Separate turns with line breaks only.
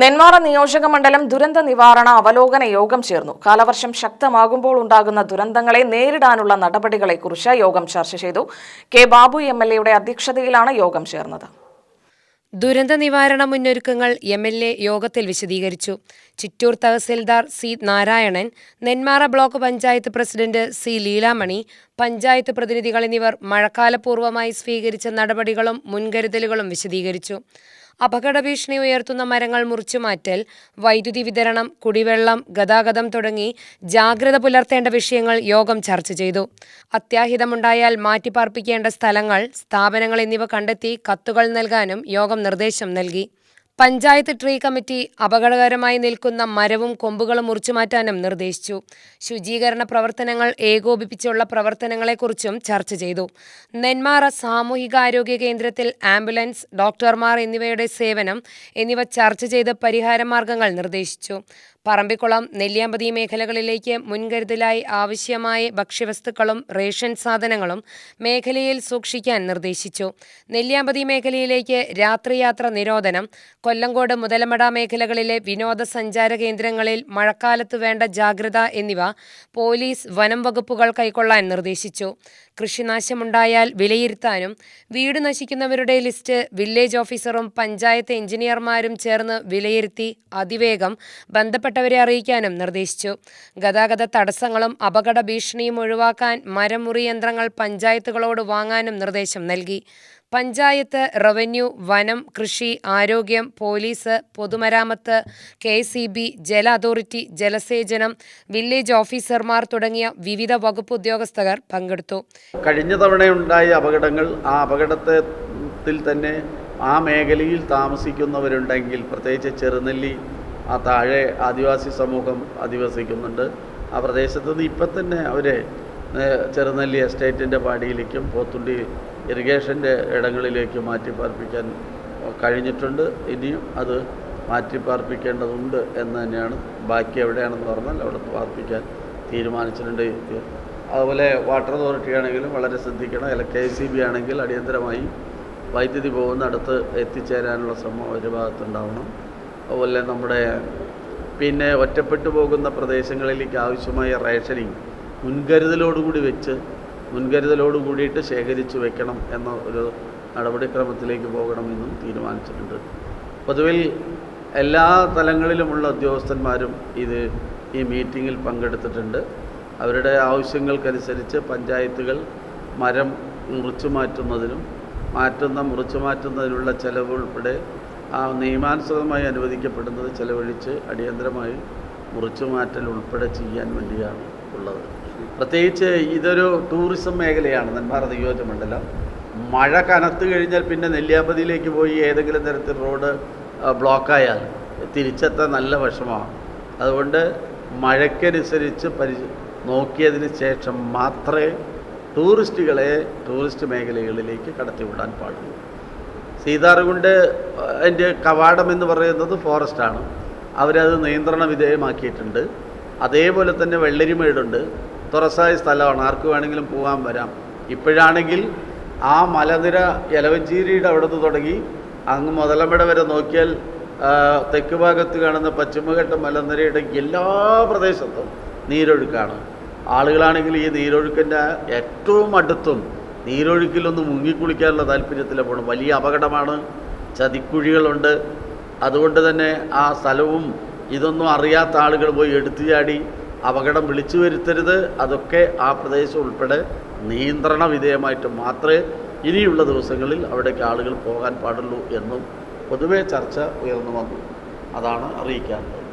നെന്മാറ നിയോജക മണ്ഡലം ദുരന്ത നിവാരണ അവലോകന യോഗം ചേർന്നു. കാലവർഷം ശക്തമാകുമ്പോൾ ഉണ്ടാകുന്ന ദുരന്തങ്ങളെ നേരിടാനുള്ള നടപടികളെക്കുറിച്ച് യോഗം ചർച്ച ചെയ്തു. കെ ബാബു എം എൽ എയുടെ അധ്യക്ഷതയിലാണ് യോഗം ചേർന്നത്.
ദുരന്ത നിവാരണ മുന്നൊരുക്കങ്ങൾ എം എൽ എ യോഗത്തിൽ വിശദീകരിച്ചു. Chittur tahsildar C Narayanan Nenmara block panchayat president C Leelamani panchayat പ്രതിനിധികൾ എന്നിവർ മഴക്കാലപൂർവമായി സ്വീകരിച്ച നടപടികളും മുൻകരുതലുകളും വിശദീകരിച്ചു. അപകട ഭീഷണി ഉയർത്തുന്ന മരങ്ങൾ മുറിച്ചുമാറ്റൽ വൈദ്യുതി വിതരണം കുടിവെള്ളം ഗതാഗതം തുടങ്ങി ജാഗ്രത പുലർത്തേണ്ട വിഷയങ്ങൾ യോഗം ചർച്ച ചെയ്തു. അത്യാഹിതമുണ്ടായാൽ മാറ്റിപ്പാർപ്പിക്കേണ്ട സ്ഥലങ്ങൾ സ്ഥാപനങ്ങൾ എന്നിവ കണ്ടെത്തി കത്തുകൾ നൽകാനും യോഗം നിർദ്ദേശം നൽകി. പഞ്ചായത്ത് ട്രീ കമ്മിറ്റി അപകടകരമായി നിൽക്കുന്ന മരവും കൊമ്പുകളും മുറിച്ചുമാറ്റാനും നിർദ്ദേശിച്ചു. ശുചീകരണ പ്രവർത്തനങ്ങൾ ഏകോപിപ്പിച്ചുള്ള പ്രവർത്തനങ്ങളെക്കുറിച്ചും ചർച്ച ചെയ്തു. നെന്മാറ സാമൂഹികാരോഗ്യ കേന്ദ്രത്തിൽ ആംബുലൻസ് ഡോക്ടർമാർ എന്നിവയുടെ സേവനം എന്നിവ ചർച്ച ചെയ്ത് പരിഹാരമാർഗങ്ങൾ നിർദ്ദേശിച്ചു. പറമ്പിക്കുളം നെല്ലിയാമ്പതി മേഖലകളിലേക്ക് മുൻകരുതലായി ആവശ്യമായ ഭക്ഷ്യവസ്തുക്കളും റേഷൻ സാധനങ്ങളും മേഖലയിൽ സൂക്ഷിക്കാൻ നിർദ്ദേശിച്ചു. നെല്ലിയാമ്പതി മേഖലയിലേക്ക് രാത്രിയാത്ര നിരോധനം. കൊല്ലങ്കോട് മുതലമട മേഖലകളിലെ വിനോദസഞ്ചാര കേന്ദ്രങ്ങളിൽ മഴക്കാലത്ത് വേണ്ട ജാഗ്രത എന്നിവ പോലീസ് വനം വകുപ്പുകൾ കൈക്കൊള്ളാൻ നിർദ്ദേശിച്ചു. കൃഷിനാശമുണ്ടായാൽ വിലയിരുത്താനും വീട് നശിക്കുന്നവരുടെ ലിസ്റ്റ് വില്ലേജ് ഓഫീസറും പഞ്ചായത്ത് എഞ്ചിനീയർമാരും ചേർന്ന് വിലയിരുത്തി അതിവേഗം ബന്ധപ്പെട്ടവരെ അറിയിക്കാനും നിർദ്ദേശിച്ചു. ഗതാഗത തടസ്സങ്ങളും അപകട ഭീഷണിയും ഒഴിവാക്കാൻ മരമുറി യന്ത്രങ്ങൾ പഞ്ചായത്തുകളോട് വാങ്ങാനും നിർദ്ദേശം നൽകി. പഞ്ചായത്ത് റവന്യൂ വനം കൃഷി ആരോഗ്യം പോലീസ് പൊതുമരാമത്ത് കെ സി ബി ജല അതോറിറ്റി ജലസേചനം വില്ലേജ് ഓഫീസർമാർ തുടങ്ങിയ വിവിധ വകുപ്പ് ഉദ്യോഗസ്ഥർ പങ്കെടുത്തു.
കഴിഞ്ഞ തവണയുണ്ടായ അപകടങ്ങൾ ആ അപകടത്തിൽ തന്നെ ആ മേഖലയിൽ താമസിക്കുന്നവരുണ്ടെങ്കിൽ പ്രത്യേകിച്ച് ചെറുനെല്ലി ആ താഴെ ആദിവാസി സമൂഹം അധിവസിക്കുന്നുണ്ട്. ആ പ്രദേശത്ത് നിന്ന് ഇപ്പം തന്നെ അവർ ചെറുനെല്ലി എസ്റ്റേറ്റിന്റെ പാടിയിലേക്കും പോത്തുണ്ടി ഇറിഗേഷന്റെ ഇടങ്ങളിലേക്കും മാറ്റിപ്പാർപ്പിക്കാൻ കഴിഞ്ഞിട്ടുണ്ട്. ഇനിയും അത് മാറ്റിപ്പാർപ്പിക്കേണ്ടതുണ്ട് എന്ന് തന്നെയാണ്. ബാക്കി എവിടെയാണെന്ന് പറഞ്ഞാൽ അവിടെ പാർപ്പിക്കാൻ തീരുമാനിച്ചിട്ടുണ്ട്. അതുപോലെ വാട്ടർ അതോറിറ്റി ആണെങ്കിലും വളരെ ശ്രദ്ധിക്കണം. അല്ല കെ സി ബി ആണെങ്കിൽ അടിയന്തരമായി വൈദ്യുതി പോകുന്ന അടുത്ത് എത്തിച്ചേരാനുള്ള ശ്രമം ഒരു ഭാഗത്തുണ്ടാവണം. അതുപോലെ നമ്മുടെ പിന്നെ ഒറ്റപ്പെട്ടു പോകുന്ന പ്രദേശങ്ങളിലേക്ക് ആവശ്യമായ റേഷനിങ് മുൻകരുതലോടുകൂടി വെച്ച് മുൻകരുതലോട് കൂടിയിട്ട് ശേഖരിച്ച് വെക്കണം എന്ന ഒരു നടപടിക്രമത്തിലേക്ക് പോകണമെന്നും തീരുമാനിച്ചിട്ടുണ്ട്. പൊതുവിൽ എല്ലാ തലങ്ങളിലുമുള്ള ഉദ്യോഗസ്ഥന്മാരും ഇത് ഈ മീറ്റിങ്ങിൽ പങ്കെടുത്തിട്ടുണ്ട്. അവരുടെ ആവശ്യങ്ങൾക്കനുസരിച്ച് പഞ്ചായത്തുകൾ മരം മുറിച്ചു മാറ്റുന്നതിനും മാറ്റുന്ന മുറിച്ചു മാറ്റുന്നതിനുള്ള ചെലവ് ഉൾപ്പെടെ ആ നിയമാനുസൃതമായി അനുവദിക്കപ്പെടുന്നത് ചെലവഴിച്ച് അടിയന്തരമായി മുറിച്ചു മാറ്റൽ ഉൾപ്പെടെ ചെയ്യാൻ വേണ്ടിയാണ് ഉള്ളത്. പ്രത്യേകിച്ച് ഇതൊരു ടൂറിസം മേഖലയാണ് നെന്മാറ നിയോജകമണ്ഡലം മഴ കനത്ത് കഴിഞ്ഞാൽ പിന്നെ നെല്ലിയാമ്പതിയിലേക്ക് പോയി ഏതെങ്കിലും തരത്തിൽ റോഡ് ബ്ലോക്കായാൽ തിരിച്ചെത്താൻ നല്ല വിഷമമാണ്. അതുകൊണ്ട് മഴയ്ക്കനുസരിച്ച് പരി നോക്കിയതിന് ശേഷം മാത്രമേ ടൂറിസ്റ്റുകളെ ടൂറിസ്റ്റ് മേഖലകളിലേക്ക് കടത്തിവിടാൻ പാടുള്ളൂ. സീതാർകുണ്ട് അതിന്റെ കവാടം എന്ന് പറയുന്നത് ഫോറസ്റ്റാണ് അവരത് നിയന്ത്രണ വിധേയമാക്കിയിട്ടുണ്ട്. അതേപോലെ തന്നെ വെള്ളരിമേടുണ്ട്. തുറസായ സ്ഥലമാണ്. ആർക്ക് വേണമെങ്കിലും പോകാൻ വരാം. ഇപ്പോഴാണെങ്കിൽ ആ മലനിര എലവഞ്ചേരിയുടെ അവിടെ നിന്ന് തുടങ്ങി അങ്ങ് മുതലമ്പട വരെ നോക്കിയാൽ തെക്ക് ഭാഗത്ത് കാണുന്ന പശ്ചിമഘട്ട മലനിരയുടെ എല്ലാ പ്രദേശത്തും നീരൊഴുക്കാണ്. ആളുകളാണെങ്കിൽ ഈ നീരൊഴുക്കിന്റെ ഏറ്റവും അടുത്തും നീരൊഴുക്കിലൊന്ന് മുങ്ങിക്കുളിക്കാനുള്ള താല്പര്യത്തിലെ പോകണം വലിയ അപകടമാണ്. ചതിക്കുഴികളുണ്ട്. അതുകൊണ്ട് തന്നെ ആ സ്ഥലവും ഇതൊന്നും അറിയാത്ത ആളുകൾ പോയി എടുത്തു ചാടി അപകടം വിളിച്ചു വരുത്തരുത്. അതൊക്കെ ആ പ്രദേശം ഉൾപ്പെടെ നിയന്ത്രണ വിധേയമായിട്ട് മാത്രമേ ഇനിയുള്ള ദിവസങ്ങളിൽ അവിടേക്ക് ആളുകൾ പോകാൻ പാടുള്ളൂ എന്നും പൊതുവേ ചർച്ച ഉയർന്നു വന്നു. അതാണ് അറിയിക്കാനുള്ളത്.